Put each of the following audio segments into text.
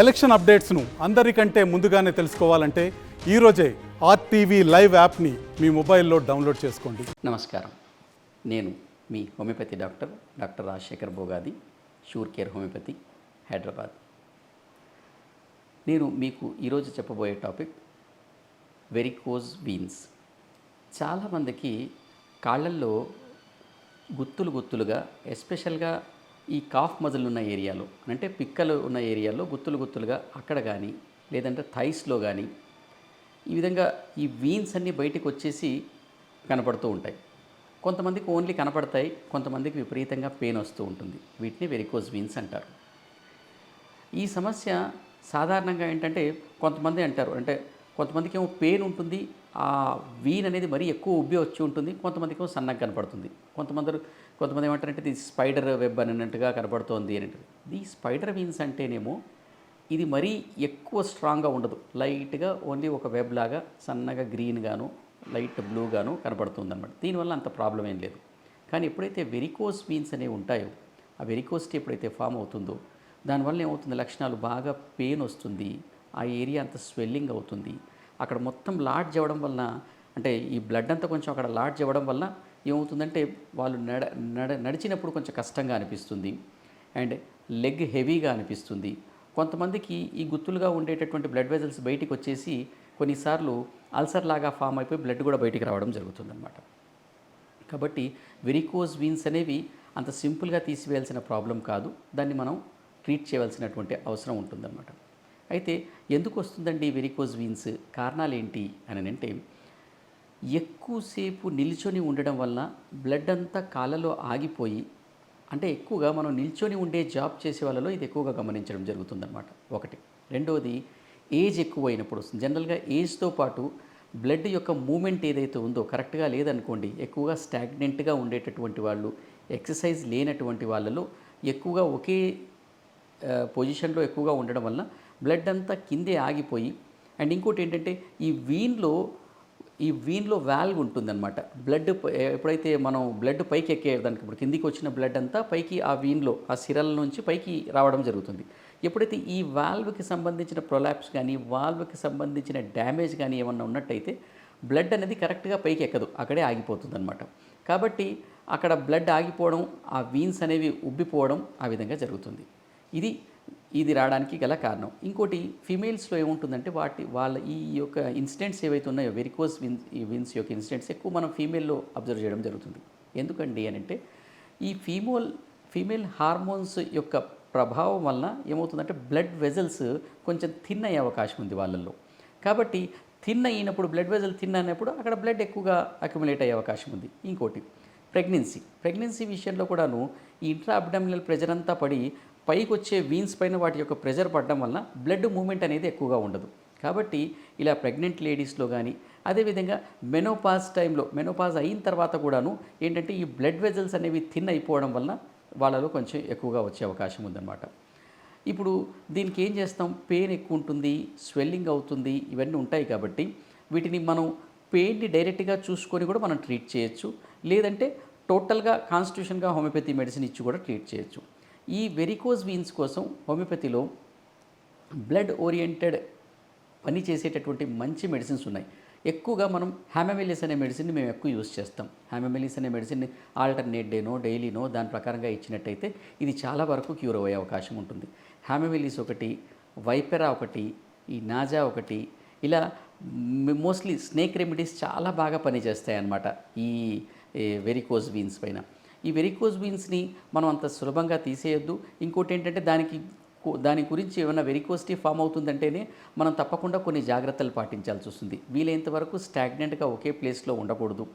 Election అప్డేట్స్ను అందరికంటే ముందుగానే తెలుసుకోవాలంటే ఈరోజే ఆర్టీవీ లైవ్ యాప్ని మీ మొబైల్లో డౌన్లోడ్ చేసుకోండి. నమస్కారం. నేను మీ homeopathy doctor doctor Rajashekar Bogadi Sure Care Homeopathy Hyderabad. నేను మీకు ఈరోజు చెప్పబోయే టాపిక్ వెరికోజ్ వీన్స్ చాలామందికి కాళ్ళల్లో గుత్తులు గుత్తులుగా ఎస్పెషల్గా ఈ కాఫ్ మజిల్ ఉన్న ఏరియాలో అంటే పిక్కలు ఉన్న ఏరియాలో గుత్తులు గుత్తులుగా అక్కడ కానీ లేదంటే థైస్లో కానీ ఈ విధంగా ఈ వీన్స్ అన్నీ బయటకు వచ్చేసి కనపడుతూ ఉంటాయి. కొంతమందికి ఓన్లీ కనపడతాయి కొంతమందికి విపరీతంగా పెయిన్ వస్తూ ఉంటుంది. వీటిని వెరికోజ్ వీన్స్ అంటారు. ఈ సమస్య సాధారణంగా ఏంటంటే కొంతమంది అంటారు అంటే కొంతమందికి ఏమో పెయిన్ ఉంటుంది ఆ వీన్ అనేది మరీ ఎక్కువ ఉబ్బి వచ్చి ఉంటుంది కొంతమందికి ఏమో సన్నగా కనపడుతుంది. కొంతమంది కొంతమంది ఏమంటారంటే ఇది స్పైడర్ వెబ్ అన్నట్టుగా కనబడుతోంది అని ది స్పైడర్ వీన్స్ అంటేనేమో ఇది మరీ ఎక్కువ స్ట్రాంగ్గా ఉండదు. లైట్గా ఓన్లీ ఒక వెబ్ లాగా సన్నగా గ్రీన్గాను లైట్ బ్లూగాను కనబడుతుంది అనమాట దీనివల్ల అంత ప్రాబ్లం ఏం లేదు. కానీ ఎప్పుడైతే వెరికోస్ వీన్స్ అనేవి ఉంటాయో ఆ వెరికోసిటీ ఎప్పుడైతే ఫామ్ అవుతుందో దానివల్ల ఏమవుతుంది? లక్షణాలు బాగా పెయిన్ వస్తుంది. ఆ ఏరియా అంత స్వెల్లింగ్ అవుతుంది. అక్కడ మొత్తం లాడ్జ్ అవ్వడం వలన అంటే ఈ బ్లడ్ అంతా కొంచెం అక్కడ లాడ్జ్ అవ్వడం వల్ల ఏమవుతుందంటే వాళ్ళు నడ నడ నడిచినప్పుడు కొంచెం కష్టంగా అనిపిస్తుంది. అండ్ లెగ్ హెవీగా అనిపిస్తుంది. కొంతమందికి ఈ గుత్తులుగా ఉండేటటువంటి బ్లడ్ వెజల్స్ బయటికి వచ్చేసి కొన్నిసార్లు అల్సర్ లాగా ఫామ్ అయిపోయి బ్లడ్ కూడా బయటికి రావడం జరుగుతుందన్నమాట. కాబట్టి వెరికోజ్ వీన్స్ అనేవి అంత సింపుల్గా తీసివేయాల్సిన ప్రాబ్లం కాదు. దాన్ని మనం ట్రీట్ చేయవలసినటువంటి అవసరం ఉంటుందన్నమాట. అయితే ఎందుకు వస్తుందండి వెరికోజ్ వీన్స్? కారణాలు ఏంటి అని అంటే ఎక్కువసేపు నిల్చొని ఉండడం వల్ల బ్లడ్ అంతా కాళ్ళలో ఆగిపోయి అంటే ఎక్కువగా మనం నిల్చొని ఉండే జాబ్ చేసే వాళ్ళలో ఇది ఎక్కువగా గమనించడం జరుగుతుందన్నమాట. ఒకటి. రెండవది ఏజ్ ఎక్కువైనప్పుడు వస్తుంది. జనరల్గా ఏజ్తో పాటు బ్లడ్ యొక్క మూమెంట్ ఏదైతే ఉందో కరెక్ట్గా లేదనుకోండి ఎక్కువగా స్టాగ్నెంట్గా ఉండేటటువంటి వాళ్ళు ఎక్సర్సైజ్ లేనటువంటి వాళ్ళలో ఎక్కువగా ఒకే పొజిషన్లో ఎక్కువగా ఉండడం వల్ల బ్లడ్ అంతా కిందే ఆగిపోయి అండ్ ఇంకోటి ఏంటంటే ఈ వీన్లో ఈ వీన్లో వాల్వ్ ఉంటుందన్నమాట. బ్లడ్ ఎప్పుడైతే మనం బ్లడ్ పైకి ఎక్కేదానికి ఇప్పుడు కిందికి వచ్చిన బ్లడ్ అంతా పైకి ఆ వీన్లో ఆ సిరల నుంచి పైకి రావడం జరుగుతుంది. ఎప్పుడైతే ఈ వాల్వ్కి సంబంధించిన ప్రొలాప్స్ కానీ వాల్వ్కి సంబంధించిన డ్యామేజ్ కానీ ఏమన్నా ఉన్నట్టయితే బ్లడ్ అనేది కరెక్ట్గా పైకి ఎక్కదు. అక్కడే ఆగిపోతుంది అనమాట కాబట్టి అక్కడ బ్లడ్ ఆగిపోవడం ఆ వీన్స్ అనేవి ఉబ్బిపోవడం ఆ విధంగా జరుగుతుంది. ఇది ఇది రావడానికి గల కారణం. ఇంకోటి ఫీమేల్స్లో ఏముంటుందంటే వాటి వాళ్ళ ఈ యొక్క ఇన్సిడెంట్స్ ఏవైతే ఉన్నాయో వెరికోస్ విన్ ఈ విన్స్ యొక్క ఇన్సిడెంట్స్ ఎక్కువ మనం ఫీమేల్లో అబ్జర్వ్ చేయడం జరుగుతుంది. ఎందుకండి అని అంటే ఈ ఫీమోల్ ఫీమేల్ హార్మోన్స్ యొక్క ప్రభావం వలన ఏమవుతుందంటే బ్లడ్ వెజల్స్ కొంచెం థిన్ అయ్యే అవకాశం ఉంది వాళ్ళల్లో. కాబట్టి థిన్ అయినప్పుడు బ్లడ్ వెజల్ థిన్ అయినప్పుడు అక్కడ బ్లడ్ ఎక్కువగా అక్యుములేట్ అయ్యే అవకాశం ఉంది. ఇంకోటి ప్రెగ్నెన్సీ ప్రెగ్నెన్సీ విషయంలో కూడాను ఈ ఇంట్రా అబ్డామినల్ ప్రెజర్ అంతా పడి పైకి వచ్చే వీన్స్ పైన వాటి యొక్క ప్రెజర్ పడడం వలన బ్లడ్ మూమెంట్ అనేది ఎక్కువగా ఉండదు. కాబట్టి ఇలా ప్రెగ్నెంట్ లేడీస్లో కానీ అదేవిధంగా మెనోపాజ్ టైంలో మెనోపాజ్ అయిన తర్వాత కూడాను ఏంటంటే ఈ బ్లడ్ వెజల్స్ అనేవి థిన్ అయిపోవడం వలన వాళ్ళలో కొంచెం ఎక్కువగా వచ్చే అవకాశం ఉందన్నమాట. ఇప్పుడు దీనికి ఏం చేస్తాం? పెయిన్ ఎక్కువ ఉంటుంది స్వెల్లింగ్ అవుతుంది ఇవన్నీ ఉంటాయి కాబట్టి వీటిని మనం పెయిన్ని డైరెక్ట్గా చూసుకొని కూడా మనం ట్రీట్ చేయొచ్చు. లేదంటే టోటల్గా కాన్స్టిట్యూషన్గా హోమియోపతి మెడిసిన్ ఇచ్చి కూడా ట్రీట్ చేయొచ్చు. ఈ వెరికోజ్ వీన్స్ కోసం హోమియోపతిలో బ్లడ్ ఓరియంటెడ్ పని చేసేటటువంటి మంచి మెడిసిన్స్ ఉన్నాయి. ఎక్కువగా మనం హ్యామమెలిస్ అనే మెడిసిన్ని మేము ఎక్కువ యూస్ చేస్తాం. హ్యామమెలిస్ అనే మెడిసిన్ ఆల్టర్నేట్ డేనో డైలీనో దాని ప్రకారంగా ఇచ్చినట్టయితే ఇది చాలా వరకు క్యూర్ అయ్యే అవకాశం ఉంటుంది. హ్యామమెలిస్ ఒకటి వైపెరా ఒకటి ఈ నాజా ఒకటి ఇలా మోస్ట్లీ స్నేక్ రెమెడీస్ చాలా బాగా పనిచేస్తాయి అన్నమాట ఈ వెరికోజ్ వీన్స్ పైన. ఈ వెరికోజ్ వీన్స్ని మనం అంత సులభంగా తీసేయొద్దు. ఇంకోటి ఏంటంటే దానికి దాని గురించి ఏమైనా వెరికోసిటీ ఫామ్ అవుతుందంటేనే మనం తప్పకుండా కొన్ని జాగ్రత్తలు పాటించాల్సి వస్తుంది. వీలైనంత వరకు స్టాగ్నెంట్గా ఒకే ప్లేస్లో ఉండకూడదు.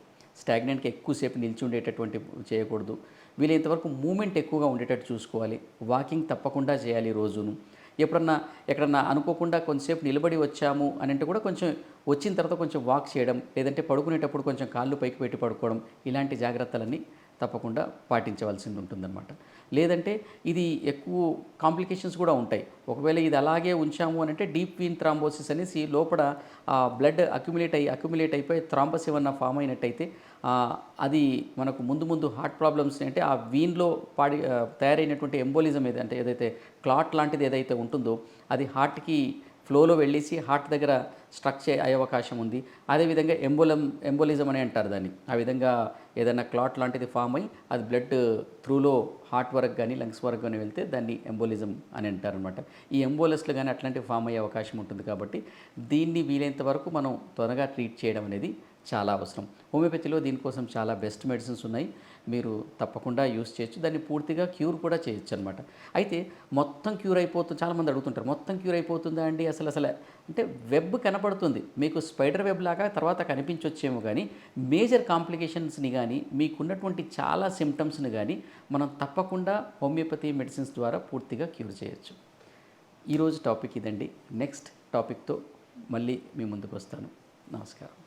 స్టాగ్నెంట్కి ఎక్కువసేపు నిలిచి ఉండేటటువంటి చేయకూడదు. వీలైనంత వరకు మూమెంట్ ఎక్కువగా ఉండేటట్టు చూసుకోవాలి. వాకింగ్ తప్పకుండా చేయాలి రోజును. ఎప్పుడన్నా ఎక్కడన్నా అనుకోకుండా కొంతసేపు నిలబడి వచ్చాము అని అంటే కూడా కొంచెం వచ్చిన తర్వాత కొంచెం వాక్ చేయడం లేదంటే పడుకునేటప్పుడు కొంచెం కాళ్ళు పైకి పెట్టి పడుకోవడం ఇలాంటి జాగ్రత్తలన్నీ తప్పకుండా పాటించవలసి ఉంటుందన్నమాట లేదంటే ఇది ఎక్కువ కాంప్లికేషన్స్ కూడా ఉంటాయి. ఒకవేళ ఇది అలాగే ఉంచాము అని అంటే డీప్ వీన్ థ్రాంబోసిస్ అనేసి లోపల ఆ బ్లడ్ అక్యుములేట్ అయ్యి అక్యుములేట్ అయిపోయి థ్రాంబస్ ఏమన్నా ఫామ్ అయినట్టయితే అది మనకు ముందు ముందు హార్ట్ ప్రాబ్లమ్స్ అంటే ఆ వీన్లో పాడి తయారైనటువంటి ఎంబోలిజం ఏదంటే ఏదైతే క్లాట్ లాంటిది ఏదైతే ఉంటుందో అది హార్ట్కి ఫ్లోలో వెళ్ళేసి హార్ట్ దగ్గర స్ట్రక్ చే అయ్యే అవకాశం ఉంది. అదేవిధంగా ఎంబోలం ఎంబోలిజం అని అంటారు దాన్ని. ఆ విధంగా ఏదైనా క్లాట్ లాంటిది ఫామ్ అయ్యి అది బ్లడ్ త్రూలో హార్ట్ వరకు కానీ లంగ్స్ వరకు కానీ వెళ్తే దాన్ని ఎంబోలిజం అని అంటారు అనమాట ఈ ఎంబోలస్లు కానీ అట్లాంటివి ఫామ్ అయ్యే అవకాశం ఉంటుంది కాబట్టి దీన్ని వీలైనంత వరకు మనం త్వరగా ట్రీట్ చేయడం అనేది చాలా అవసరం. హోమియోపతిలో దీనికోసం చాలా బెస్ట్ మెడిసిన్స్ ఉన్నాయి. మీరు తప్పకుండా యూస్ చేయొచ్చు. దాన్ని పూర్తిగా క్యూర్ కూడా చేయొచ్చు అనమాట అయితే మొత్తం క్యూర్ అయిపోతుంది చాలామంది అడుగుతుంటారు మొత్తం క్యూర్ అయిపోతుందా అండి? అసలు అసలు అంటే వెబ్ కనపడుతుంది. మీకు స్పైడర్ వెబ్ లాగా తర్వాత కనిపించొచ్చేమో కానీ మేజర్ కాంప్లికేషన్స్ని కానీ మీకున్నటువంటి చాలా సిమ్టమ్స్ని కానీ మనం తప్పకుండా హోమియోపతి మెడిసిన్స్ ద్వారా పూర్తిగా క్యూర్ చేయొచ్చు. ఈరోజు టాపిక్ ఇదండి. నెక్స్ట్ టాపిక్తో మళ్ళీ మీ ముందుకు వస్తాను. నమస్కారం.